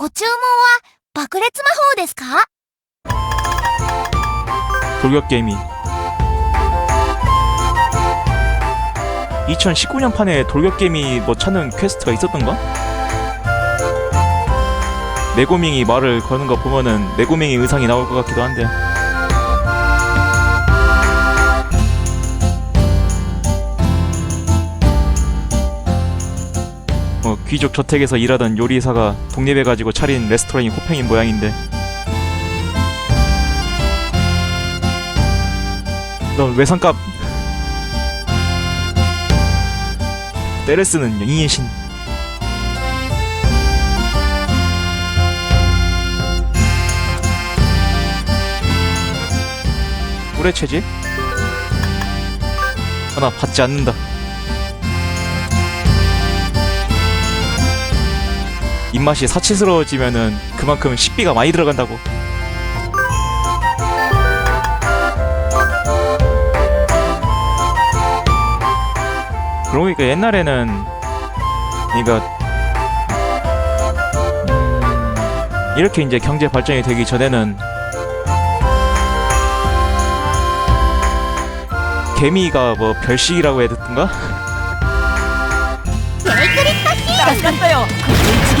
ご注文は爆裂魔法ですか 돌격 게임이 2019년 판에 돌격 게임이 뭐 찾는 퀘스트가 있었던가? 메고밍이 말을 거는 거 보면은 메고밍이 의상이 나올 것 같기도 한데 귀족 저택에서 일하던 요리사가 독립해 가지고 차린 레스토랑이 호평인 모양인데. 넌 외상값. 쓰는 영웅의 신. 꿀의 체질? 하나 받지 않는다 입맛이 사치스러워지면은 그만큼 식비가 많이 들어간다고. 그러니까 옛날에는 그러니까 이렇게 이제 경제 발전이 되기 전에는 개미가 뭐 별식이라고 해야 되던가? 잘 네, 그렸다 씨! 잘 그렸어요! 一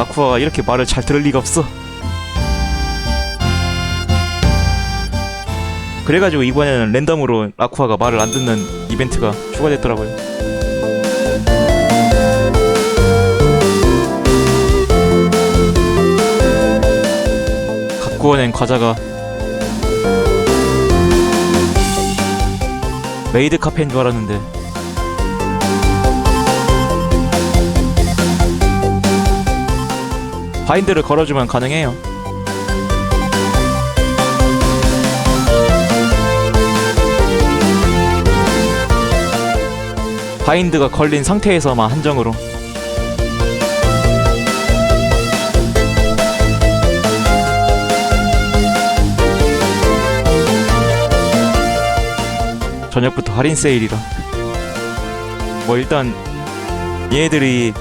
아쿠아가 이렇게 말을 잘 들을 리가 없어. 그래가지고 이번에는 랜덤으로 아쿠아가 말을 안 듣는 이벤트가 추가됐더라고요. 갖고 와낸 과자가 메이드 카페인 줄 알았는데 바인드를 걸어주면 가능해요. 바인드가 걸린 상태에서만 한정으로. 저녁부터 할인 세일이라. 뭐 일단 얘네들이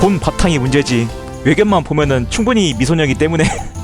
본 바탕이 문제지 외견만 보면은 충분히 미소녀이기 때문에